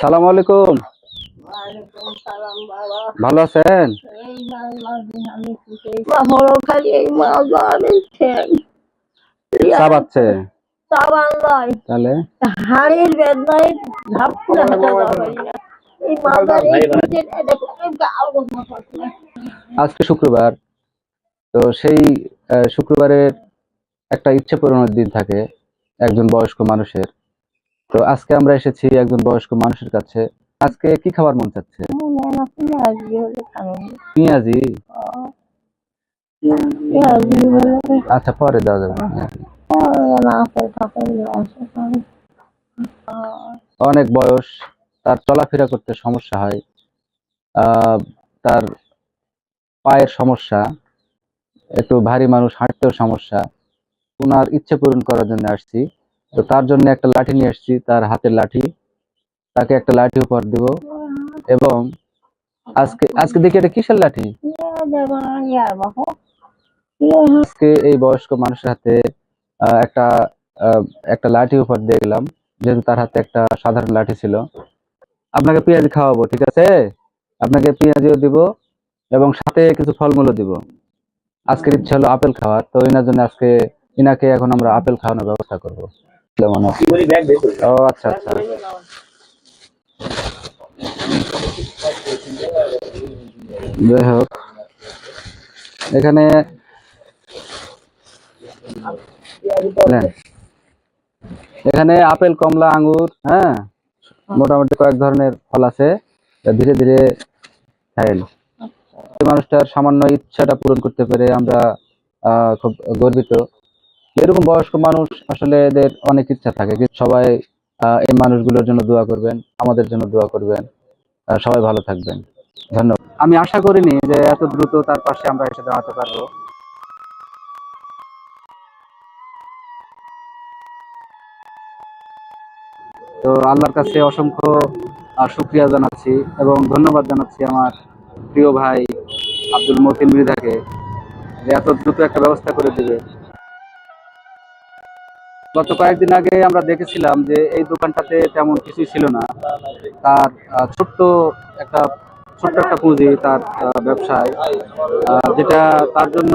সালাম আলাইকুম। ভালো আছেন? আজকে শুক্রবার। তো সেই শুক্রবারের একটা ইচ্ছে পূরণের দিন থাকে একজন বয়স্ক মানুষের। তো আজকে আমরা এসেছি একজন বয়স্ক মানুষের কাছে। আজকে কি খাবার মন চাচ্ছে? পেঁয়াজি। আচ্ছা পরে দেওয়া যাবে। অনেক বয়স, তার চলাফেরা করতে সমস্যা হয় তার পায়ের সমস্যা, একটু ভারী মানুষ হাঁটতেও সমস্যা। ওনার ইচ্ছে পূরণ করার জন্য আসছি। তো তার জন্য একটা লাঠি নিয়ে আসছি, তার হাতের লাঠি। তাকে একটা লাঠি উপহার দিব। এবং আজকে আজকে দেখি এটা কিসের লাঠি? আজকে এই বয়স্ক মানুষের হাতে একটা একটা লাঠি উপহার দিয়ে গেলাম যেহেতু তার হাতে একটা সাধারণ লাঠি ছিল। আপনাকে পেঁয়াজি খাওয়াবো, ঠিক আছে? আপনাকে পেঁয়াজিও দিব এবং সাথে কিছু ফলমূলও দিব। আজকের ইচ্ছা হলো আপেল খাওয়ার, তো এনার জন্য আজকে ইনাকে এখন আমরা আপেল খাওয়ানোর ব্যবস্থা করব। ও আচ্ছা আচ্ছা। যাই হোক এখানে এখানে আপেল কমলা আঙ্গুর হ্যাঁ মোটামুটি কয়েক ধরনের ফল আছে। ধীরে ধীরে খাইল মানুষটার সামান্য ইচ্ছাটা পূরণ করতে পেরে আমরা আহ, খুব গর্বিত। এরকম বয়স্ক মানুষ, আসলে এদের অনেক ইচ্ছা থাকে। কিন্তু সবাই এই মানুষগুলোর জন্য দোয়া করবেন, আমাদের জন্য দোয়া করবেন সবাই ভালো থাকবেন। ধন্যবাদ। আমি আশা করিনি যে এত দ্রুত তার পাশে আমরা এসে দাঁড়াতে পারব। তো আল্লাহর কাছে অসংখ্য শুক্রিয়া জানাচ্ছি এবং ধন্যবাদ জানাচ্ছি আমার প্রিয় ভাই আব্দুল মতিন মৃধাকে যে এত দ্রুত একটা ব্যবস্থা করে দিবে। গত কয়েকদিন আগে আমরা দেখেছিলাম যে এই দোকানটাতে তেমন কিছুই ছিল না। তার ছোট্ট একটা ছোট্ট একটা পুঁজি তার ব্যবসায় যেটা তার জন্য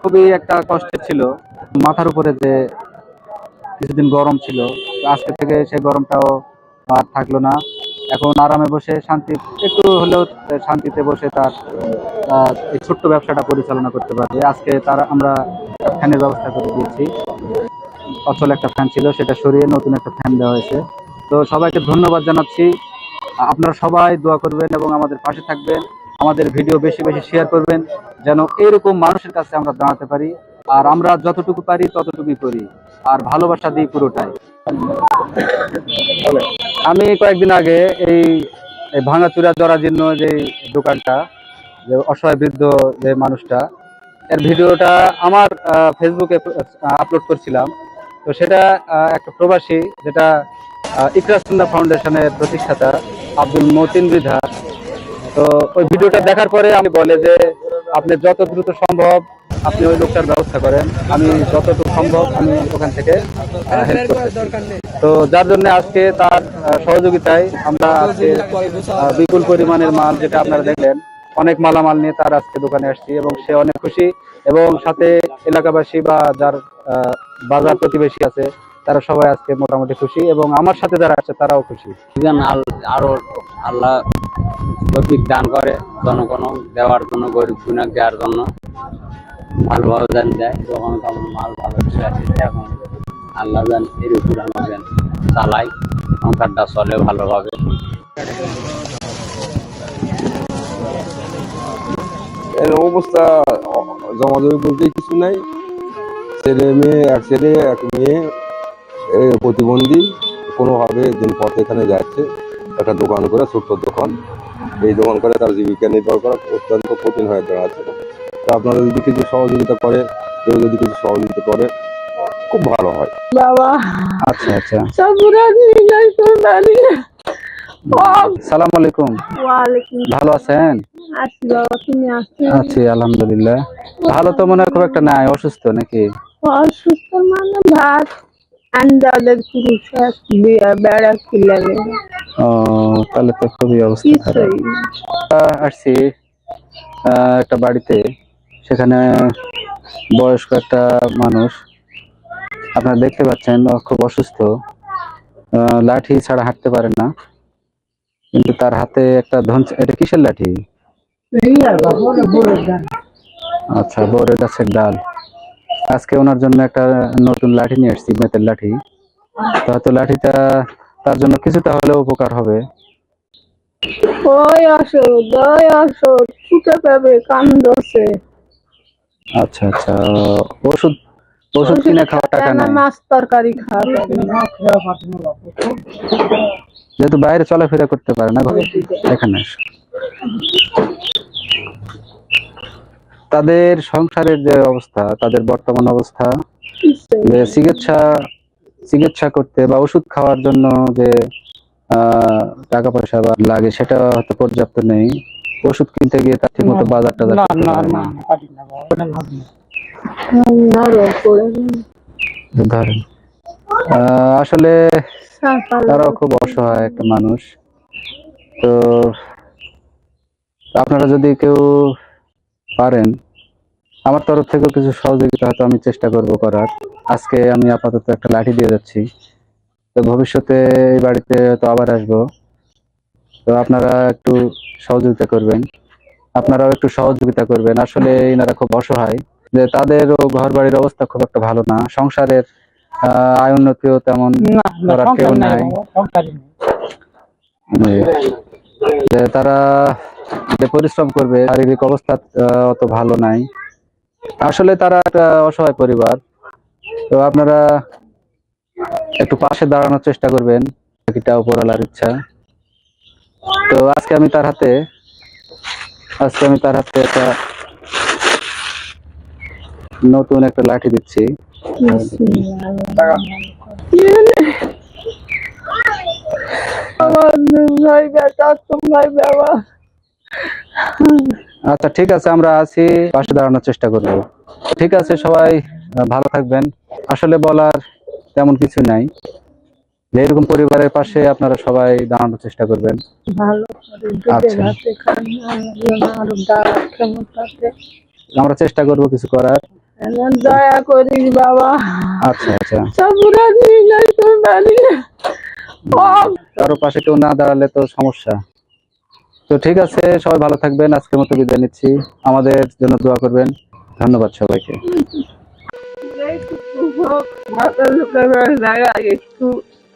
খুবই একটা কষ্টের ছিল। মাথার উপরে যে কিছুদিন গরম ছিল, আজকে থেকে সেই গরমটাও আর থাকল না। এখন আরামে বসে শান্তি, একটু হলেও শান্তিতে বসে তার এই ছোট্ট ব্যবসাটা পরিচালনা করতে পারবে আজকে তার আমরা ফ্যানের ব্যবস্থা করে দিয়েছি। অচল একটা ফ্যান ছিল, সেটা সরিয়ে নতুন একটা ফ্যান দেওয়া হয়েছে। তো সবাইকে ধন্যবাদ জানাচ্ছি। আপনারা সবাই দোয়া করবেন এবং আমাদের পাশে থাকবেন, আমাদের ভিডিও বেশি বেশি শেয়ার করবেন, যেন এরকম মানুষের কাছে আমরা দাঁড়াতে পারি। আর আমরা যতটুকু পারি, ততটুকুই করি। আর ভালোবাসা দিই পুরোটাই। আমি কয়েকদিন আগে এই ভাঙাচুরা জরাজীর্ণ যে দোকানটা, যে অসহায় বৃদ্ধ যে মানুষটা, এর ভিডিওটা আমার ফেসবুকে আপলোড করছিলাম। তো সেটা একটা প্রবাসী যেটা ইকরাসুল্লাহ ফাউন্ডেশনের প্রতিষ্ঠাতা আব্দুল মতিন বৃদ্ধা তো ওই ভিডিওটা দেখার পরে আমি বলে যে আপনি যত দ্রুত সম্ভব আপনি ওই লোকটার ব্যবস্থা করেন। আমি যতটুকু সম্ভব আমি ওখান থেকে তো যার জন্য আজকে তার সহযোগিতায় আমরা আজকে বিপুল পরিমাণের মাল যেটা আপনারা দেখলেন অনেক মালামাল নিয়ে তার আজকে দোকানে আসছি এবং সে অনেক খুশি এবং সাথে এলাকাবাসী বা যার বাজার প্রতিবেশী আছে, তারা সবাই আজকে মোটামুটি খুশি এবং আমার সাথে যারা আছে তারাও খুশি। আরও আল্লাহ দান করে, জনগণ দেওয়ার জন্য, গরিব গুণাক দেওয়ার জন্য। ভালোভাবে যেন দেয় যখন তখন মাল ভালো আছে এখন আল্লাহ যেন এর উপর চালাই সংসারটা চলে ভালোভাবে। এর অবস্থা জমা জমাজমি বলতে কিছু নাই। ছেলে মেয়ে এক ছেলে এক মেয়ে প্রতিবন্ধী কোনোভাবে দিন পথ এখানে যাচ্ছে একটা দোকান করে ছোট্ট দোকান। এই দোকান করে তার জীবিকা নির্বাহ করা অত্যন্ত কঠিন হয়ে দাঁড়াচ্ছে। তা আপনারা যদি কিছু সহযোগিতা করে কেউ যদি কিছু সহযোগিতা করে খুব ভালো হয়। বাবা। আচ্ছা আচ্ছা। সালাম আলাইকুম। ভালো আছেন? আছি আলহামদুলিল্লাহ। ভালো তো মনে হয় খুব একটা নাই অসুস্থ নাকি? অসুস্থ মানে ভাত আন্দাজের পুরুষ বেড়া খিলালে ও তাহলে তো খুবই অবস্থা আসছি একটা বাড়িতে। সেখানে বয়স্ক একটা মানুষ আপনারা দেখতে পাচ্ছেন খুব অসুস্থ। লাঠি ছাড়া হাঁটতে পারে না। কিন্তু তার হাতে একটা ধন এটা কিসের লাঠি? আচ্ছা বড়ের গাছের ডাল। আজকে ওনার জন্য একটা নতুন লাঠি নিয়ে এসেছি বেতের লাঠি। তো হয়তো লাঠিটা তার জন্য কিছুটা হলেও উপকার হবে। ওই ছুটে পাবে কান্দছে আচ্ছা আচ্ছা ওষুধ ওষুধ কিনে টাকা নাই। মাছ তরকারি খাওয়া যেহেতু বাইরে চলাফেরা করতে পারে না এখানে তাদের সংসারের যে অবস্থা তাদের বর্তমান অবস্থা যে চিকিৎসা চিকিৎসা করতে বা ওষুধ খাওয়ার জন্য যে আহ, টাকা পয়সা বা লাগে সেটা হয়তো পর্যাপ্ত নেই। ওষুধ কিনতে গিয়ে তার ঠিক মতো বাজার টাজার ধরেন। আসলে তারাও খুব অসহায় একটা মানুষ। তো আপনারা যদি কেউ পারেন, আমার তরফ থেকেও কিছু সহযোগিতা হয়তো আমি চেষ্টা করব করার। আজকে আমি আপাতত একটা লাঠি দিয়ে যাচ্ছি। তো ভবিষ্যতে এই বাড়িতে তো আবার আসব। তো আপনারা একটু সহযোগিতা করবেন। আপনারাও একটু সহযোগিতা করবেন। আসলে এনারা খুব অসহায়। যে তাদেরও ঘর বাড়ির অবস্থা খুব একটা ভালো না। সংসারের আয় উন্নতিও তেমন করার কেউ নাই তারা যে পরিশ্রম করবে শারীরিক অবস্থা অত ভালো নাই। আসলে তারা একটা অসহায় পরিবার। তো আপনারা একটু পাশে দাঁড়ানোর চেষ্টা করবেন। বাকিটা উপরওয়ালার ইচ্ছা। তো আজকে আমি তার হাতে আজকে আমি তার হাতে একটা নতুন একটা লাঠি দিচ্ছি। আচ্ছা ঠিক আছে আমরা আছি পাশে দাঁড়ানোর চেষ্টা করব। ঠিক আছে সবাই ভালো থাকবেন। আসলে বলার তেমন কিছু নাই। এরকম পরিবারের পাশে আপনারা সবাই দাঁড়ানোর চেষ্টা করবেন। আচ্ছা। আমরা চেষ্টা করব কিছু করার। দয়া করিস বাবা। আচ্ছা আচ্ছা। সবুরা নিয়ে নাই তো বাড়ি কারও পাশে কেউ না দাঁড়ালে তো সমস্যা। তো ঠিক আছে সবাই ভালো থাকবেন আজকের মতো বিদায় নিচ্ছি। আমাদের জন্য দোয়া করবেন। ধন্যবাদ সবাইকে।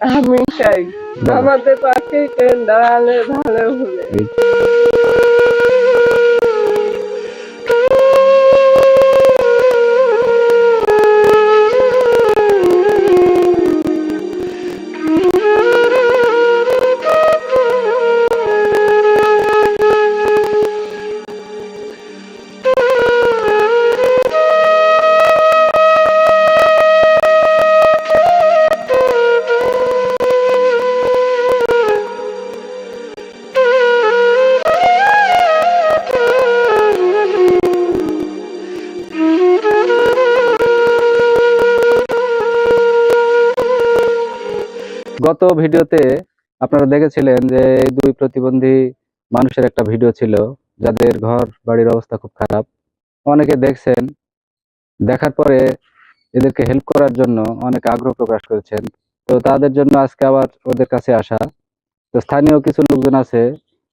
আমি চাই। আমাদের পাশে দাঁড়ালে ভালো হবে। ভিডিওতে আপনারা দেখেছিলেন যে দুই প্রতিবন্ধী মানুষের একটা ভিডিও ছিল, যাদের ঘর বাড়ির অবস্থা খুব খারাপ। অনেকে দেখছেন, দেখার পরে এদেরকে হেল্প করার জন্য অনেক আগ্রহ প্রকাশ করেছেন। তো তাদের জন্য আজকে আবার ওদের কাছে আসা। তো স্থানীয় কিছু লোকজন আছে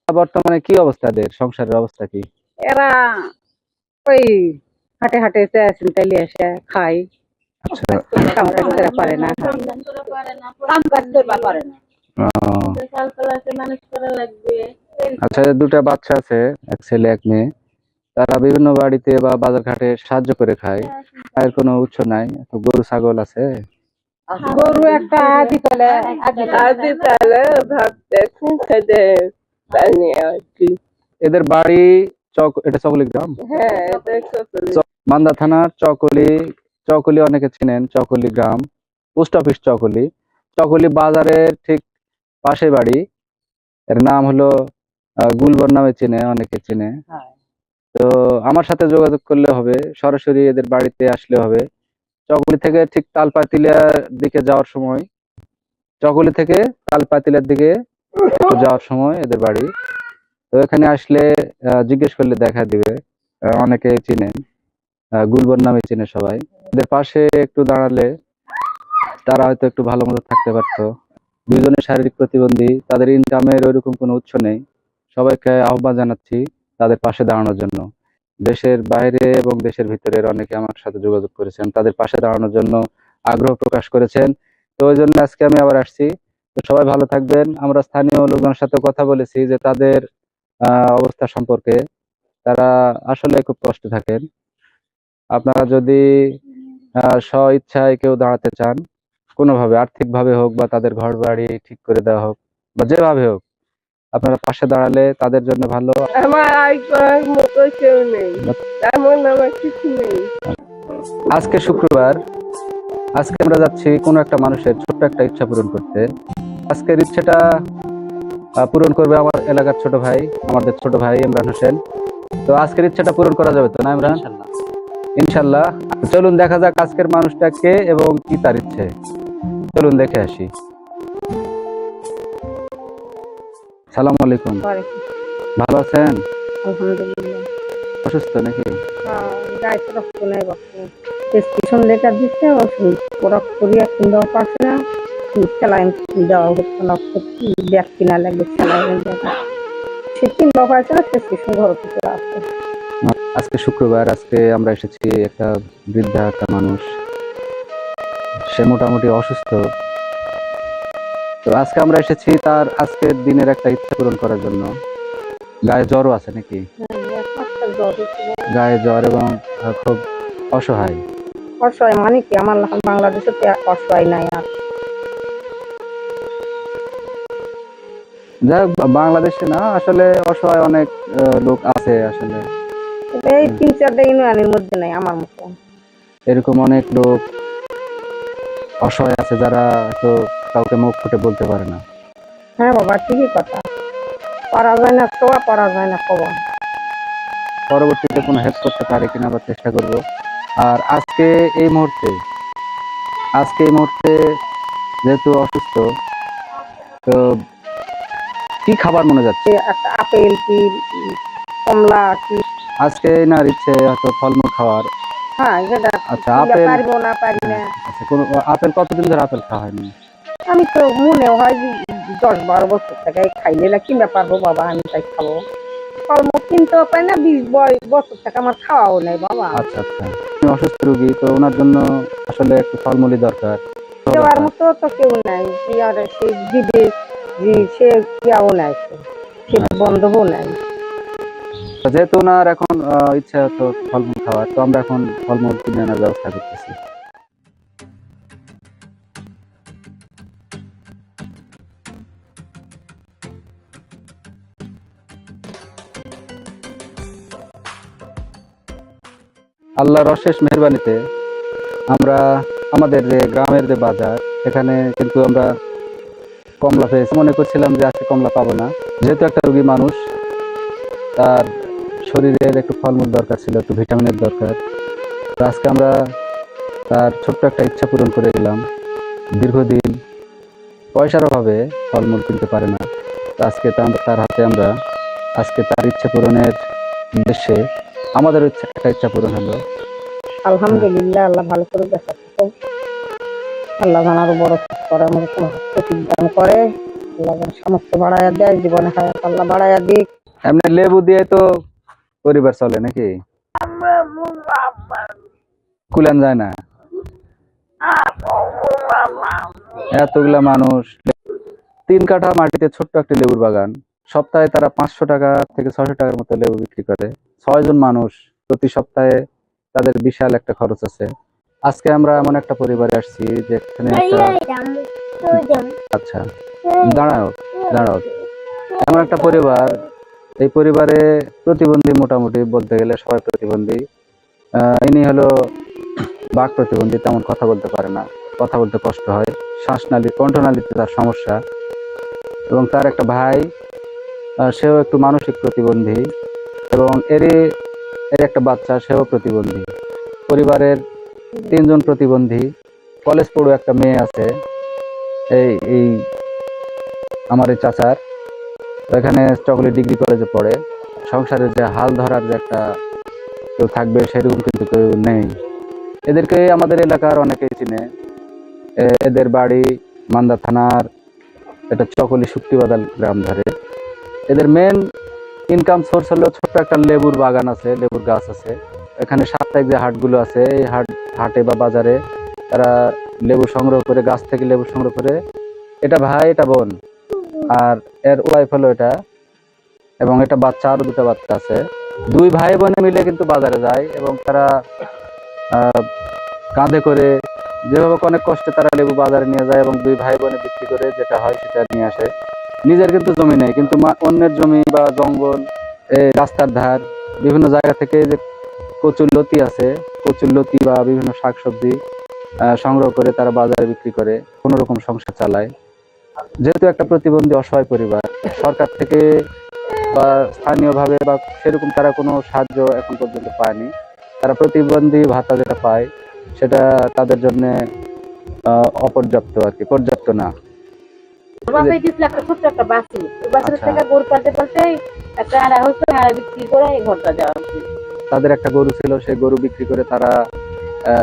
বর্তমানে কি অবস্থা এদের? সংসারের অবস্থা কি? এরা ওই হাটে হাটে চেয়েছেন তাইলে এসে খাই আচ্ছা পারে না কাম কাজ করবা পারে না আহ, ক্লাসে মানুষ করা লাগবে আচ্ছা এদের দুটা বাচ্চা আছে এক ছেলে এক মেয়ে তারা বিভিন্ন বাড়িতে বা বাজার ঘাটে সাহায্য করে খায়। আয়ের কোনো উৎস নাই। তো গরু ছাগল আছে? গরু একটা আদি পেলে আদি তাহলে ভাবতে খেতে পানি আর কি। এদের বাড়ি চক এটা চকলি গ্রাম? হ্যাঁ দেখো মান্দা থানার চকলি চকলি অনেকে চিনেন চকলি গ্রাম পোস্ট অফিস চকলি। চকলি বাজারের ঠিক পাশে বাড়ি। এর নাম হলো গুলবর নামে চিনে অনেকে চিনে। হ্যাঁ। তো আমার সাথে যোগাযোগ করলে হবে সরাসরি এদের বাড়িতে আসলে হবে। চকলি থেকে ঠিক তালপাতিলার দিকে যাওয়ার সময় চকলি থেকে তালপাতিলার দিকে যাওয়ার সময় এদের বাড়ি। তো এখানে আসলে জিজ্ঞেস করলে দেখা দিবে অনেকে চিনেন। গুলবন নামে চেনে সবাই। এদের পাশে একটু দাঁড়ালে তারা হয়তো একটু ভালো মতো থাকতে পারতো। দুইজনের শারীরিক প্রতিবন্ধী, তাদের ইনকামের ওইরকম কোনো উৎস নেই। সবাইকে আহ্বান জানাচ্ছি তাদের পাশে দাঁড়ানোর জন্য। দেশের বাইরে এবং দেশের ভিতরের অনেকে আমার সাথে যোগাযোগ করেছেন, তাদের পাশে দাঁড়ানোর জন্য আগ্রহ প্রকাশ করেছেন। তো ওই জন্য আজকে আমি আবার আসছি। তো সবাই ভালো থাকবেন। আমরা স্থানীয় লোকজনের সাথে কথা বলেছি যে তাদের অবস্থা সম্পর্কে। তারা আসলে খুব কষ্টে থাকেন। আপনারা যদি আহ, স্ব ইচ্ছায় কেউ দাঁড়াতে চান কোনোভাবে আর্থিকভাবে হোক বা তাদের ঘর বাড়ি ঠিক করে দেওয়া হোক বা যেভাবে হোক আপনারা পাশে দাঁড়ালে তাদের জন্য ভালো। আমার আয় করার মতো কেউ নেই। তেমন আমার কিছু নেই। আজকে শুক্রবার আজকে আমরা যাচ্ছি কোনো একটা মানুষের ছোট্ট একটা ইচ্ছা পূরণ করতে। আজকের ইচ্ছেটা পূরণ করবে আমার এলাকার ছোট ভাই আমাদের ছোট ভাই ইমরান হোসেন। তো আজকের ইচ্ছাটা পূরণ করা যাবে তো না ইমরান? ইনশাল্লাহ চলুন দেখা যাক আজকের মানুষটা কে এবং কি তার ইচ্ছে। চলুন দেখে আসি। সালাম আলাইকুম। ভালো আছেন? অসুস্থ নাকি? প্রেসক্রিপশন লেটার দিচ্ছে করিয়া পারছে না। স্যালাইন দেওয়া হচ্ছে না ব্যাগ কিনা লাগবে স্যালাইন সে কিনবা পারছে না প্রেসক্রিপশন ঘর থেকে আসছে। আজকে শুক্রবার আজকে আমরা এসেছি একটা বৃদ্ধা একটা মানুষ। সে মোটামুটি অসুস্থ। তো আজকে আমরা এসেছি তার আজকের দিনের একটা ইচ্ছা পূরণ করার জন্য। গায়ে জ্বরও আছে নাকি? গায়ে জ্বর এবং খুব অসহায়। অসহায় মানে কি? আমার বাংলাদেশে অসহায় নাই আর। যাই হোক, বাংলাদেশে না আসলে অসহায় অনেক লোক আছে আসলে। এই তিন চারটা ইউনিয়নের মধ্যে নাই আমার মতো। এরকম অনেক লোক অসহায় আছে যারা তো কাউকে মুখ ফুটে বলতে পারে না। হ্যাঁ বাবা ঠিকই কথা। পারা যায় না খোয়া পারা যায় না খবর পরবর্তীতে কোনো হেল্প করতে পারে কিনা বা চেষ্টা করব। আর আজকে এই মুহূর্তে আজকে এই মুহূর্তে যেহেতু অসুস্থ তো কি খাবার মনে যাচ্ছে? আপেল কি কমলা কি আজকে না ইচ্ছে হয়তো ফলমূল খাওয়ার হ্যাঁ যেটা আচ্ছা আপেল পারব না পারি না আচ্ছা কোনো আপেল কতদিন ধরে আপেল খাওয়া হয়নি? আমি তো মনে হয় দশ বারো বছর থেকে খাইলে না কিনতে পারব বাবা আমি তাই খাব। ফলমূল কিনতেও পাই না বিশ বছর থেকে আমার খাওয়াও নেই বাবা। আচ্ছা আচ্ছা। অসুস্থ রোগী তো ওনার জন্য আসলে একটু ফলমূলই দরকার। দেওয়ার মতো তো কেউ নাই কি আর সে দিবে যে সে কিয়াও নাই সে। সে বন্ধও নাই। যেহেতু ওনার এখন ইচ্ছা তো ফলমূল খাওয়ার, তো আমরা এখন ফলমূল কিনে আনার ব্যবস্থা করতেছি। আল্লাহর অশেষ মেহরবানিতে আমরা, আমাদের যে গ্রামের যে বাজার, এখানে কিন্তু আমরা কমলা পেয়েছি। মনে করছিলাম যে আজকে কমলা পাবো না। যেহেতু একটা রুগী মানুষ, তার শরীরের একটু ফলমূল দরকার ছিল একটু ভিটামিনের দরকার। তো আজকে আমরা তার ছোট্ট একটা ইচ্ছা পূরণ করে দিলাম। দীর্ঘদিন পয়সার অভাবে ফলমূল কিনতে পারে না। তো আজকে তার হাতে আমরা আজকে তার ইচ্ছা পূরণের উদ্দেশ্যে আমাদের ইচ্ছা একটা ইচ্ছা পূরণ হলো। আলহামদুলিল্লাহ আল্লাহ ভালো করে দেখা আল্লাহ যেন আরও বড় করে আমাকে কোনো প্রতীক দান করে। আল্লাহ যেন সমস্ত বাড়াইয়া দেয় জীবনে হায়াত আল্লাহ বাড়াইয়া দিক। এমনি লেবু দিয়ে তো পরিবার চলে নাকি? কুলান যায় না? এতগুলা মানুষ। তিন কাঠা মাটিতে ছোট্ট একটি লেবুর বাগান। সপ্তাহে তারা পাঁচশো টাকা থেকে ছয়শো টাকার মতো লেবু বিক্রি করে। ছয়জন মানুষ প্রতি সপ্তাহে তাদের বিশাল একটা খরচ আছে। আজকে আমরা এমন একটা পরিবারে আসছি যেখানে আচ্ছা। দাঁড়াও দাঁড়াও। এমন একটা পরিবার এই পরিবারে প্রতিবন্ধী মোটামুটি বলতে গেলে সবাই প্রতিবন্ধী। ইনি হলো বাক প্রতিবন্ধী, তেমন কথা বলতে পারে না। কথা বলতে কষ্ট হয়। শ্বাসনালী কণ্ঠনালীতে তার সমস্যা। এবং তার একটা ভাই সেও একটু মানসিক প্রতিবন্ধী এবং এরই এর একটা বাচ্চা, সেও প্রতিবন্ধী। পরিবারের তিনজন প্রতিবন্ধী। কলেজ পড়ু একটা মেয়ে আছে, এই এই, আমার এই চাচার। এখানে চকলেট ডিগ্রি কলেজে পড়ে। সংসারের যে হাল ধরার যে একটা কেউ থাকবে সেরকম কিন্তু কেউ নেই। এদেরকে আমাদের এলাকার অনেকেই চিনে। এদের বাড়ি মান্দা থানার, এটা চকলি শুক্তিবাদাল গ্রাম ধরে। এদের মেন ইনকাম সোর্স হলো ছোট্ট একটা লেবুর বাগান আছে, লেবুর গাছ আছে। এখানে সাপ্তাহিক যে হাটগুলো আছে, এই হাট, হাটে বা বাজারে তারা লেবু সংগ্রহ করে, গাছ থেকে লেবু সংগ্রহ করে। এটা ভাই, এটা বোন। আর এর ওয়াইফ হলো এটা, এবং এটা বাচ্চা, আরও দুটো বাচ্চা আছে। দুই ভাই বোনে মিলে কিন্তু বাজারে যায়, এবং তারা কাঁধে করে যেভাবে অনেক কষ্টে তারা লেবু বাজারে নিয়ে যায়, এবং দুই ভাই বোনে বিক্রি করে যেটা হয় সেটা নিয়ে আসে। নিজের কিন্তু জমি নেই, কিন্তু অন্যের জমি বা জঙ্গল রাস্তার ধার, বিভিন্ন জায়গা থেকে যে কচুর লতি আছে, কচুর লতি বা বিভিন্ন শাকসবজি সংগ্রহ করে তারা বাজারে বিক্রি করে কোনো রকম সংসার চালায়। যেহেতু একটা প্রতিবন্ধী অসহায় পরিবার সরকার থেকে বা স্থানীয়ভাবে বা সেরকম তারা কোনো সাহায্য এখন পর্যন্ত পায়নি। তারা প্রতিবন্ধী ভাতা যেটা পায় সেটা তাদের জন্য অপর্যাপ্ত আর কি পর্যাপ্ত না। বাসায় দিয়েছিল একটা ছোট্ট একটা বাসি। বাসের আচ্ছা। থেকে গরু পাল্টে পাল্টে একটা আড়া হচ্ছে আড়া বিক্রি করে এই ঘরটা দেওয়া তাদের একটা গরু ছিল সেই গরু বিক্রি করে তারা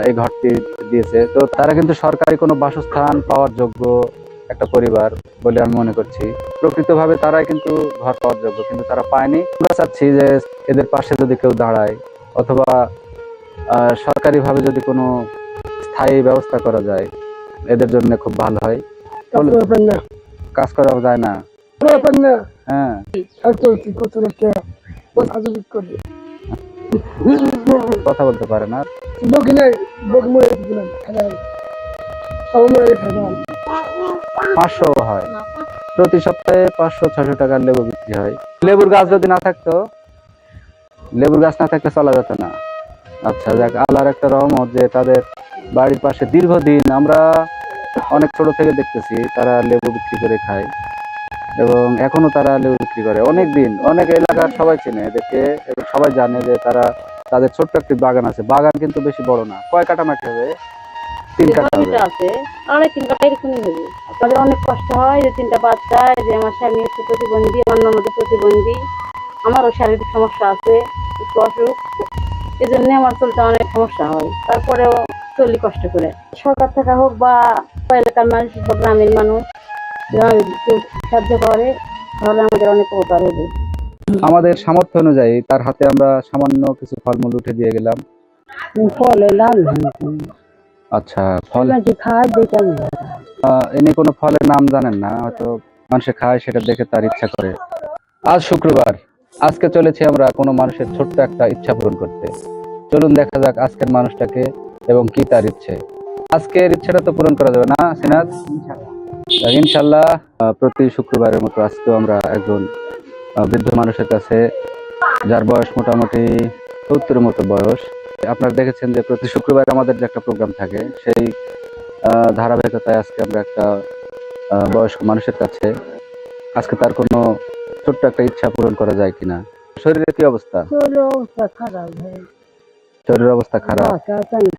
এই ঘরটি দিয়েছে। তো তারা কিন্তু সরকারি কোনো বাসস্থান পাওয়ার যোগ্য একটা পরিবার বলে আমি মনে করছি। প্রকৃতভাবে তারাই কিন্তু ঘর পাওয়ার যোগ্য কিন্তু তারা পায়নি। আমরা চাচ্ছি যে এদের পাশে যদি কেউ দাঁড়ায় অথবা সরকারিভাবে যদি কোনো স্থায়ী ব্যবস্থা করা যায় এদের জন্য খুব ভালো হয়। কাজ করা যায় না। হ্যাঁ। কথা বলতে পারে না। পাঁচশো হয়। প্রতি সপ্তাহে পাঁচশো টাকার লেবু বিক্রি হয়। লেবুর গাছ যদি না থাকতো, লেবুর গাছ না থাকলে চলা যেত না। আচ্ছা আল্লাহর একটা রহমত যে তাদের বাড়ির পাশে দীর্ঘদিন আমরা অনেক ছোট থেকে দেখতেছি, তারা লেবু বিক্রি করে খায়। এবং এখনও তারা লেবু বিক্রি করে। অনেক দিন, অনেক এলাকার সবাই চেনে, এদেরকে, এবং সবাই জানে যে তারা, তাদের ছোট্ট একটি বাগান আছে। বাগান কিন্তু বেশি বড় না, কয় কাটা মাটি হবে? তিন কাটা আছে অনেক তিন কাটা এরকমই হবে আমাদের অনেক কষ্ট হয় যে তিনটা বাচ্চা যে আমার স্বামী হচ্ছে প্রতিবন্ধী আমার ননদ প্রতিবন্ধী। আমারও শারীরিক সমস্যা আছে একটু অসুখ। এই আমার চলতে অনেক সমস্যা হয়। তারপরেও চলি কষ্ট করে। সরকার থেকে হোক বা এলাকার মানুষ বা গ্রামের মানুষ সাহায্য করে তাহলে আমাদের অনেক উপকার হবে। আমাদের সামর্থ্য অনুযায়ী তার হাতে আমরা সামান্য কিছু ফলমূল উঠে দিয়ে গেলাম। ফলে লাল আচ্ছা ফল খায় দেখে আহ, ইনি কোনো ফলের নাম জানেন না হয়তো মানুষে খায় সেটা দেখে তার ইচ্ছা করে। আজ শুক্রবার আজকে চলেছি আমরা কোনো মানুষের ছোট্ট একটা ইচ্ছা পূরণ করতে। চলুন দেখা যাক আজকের মানুষটাকে এবং কি তার ইচ্ছে। আজকের ইচ্ছাটা তো পূরণ করা যাবে না সিনাজ? ইনশাল্লাহ প্রতি শুক্রবারের মতো আজকেও আমরা একজন বৃদ্ধ মানুষের কাছে যার বয়স মোটামুটি সত্তরের মতো বয়স আপনারা দেখেছেন যে প্রতি শুক্রবার আমাদের যে একটা প্রোগ্রাম থাকে সেই ধারাবাহিকতায় আজকে আমরা একটা বয়স্ক মানুষের কাছে আজকে তার কোনো ছোট্ট একটা ইচ্ছা পূরণ করা যায় কিনা। শরীরের কি অবস্থা? শরীরের অবস্থা খারাপ শরীরের অবস্থা খারাপ।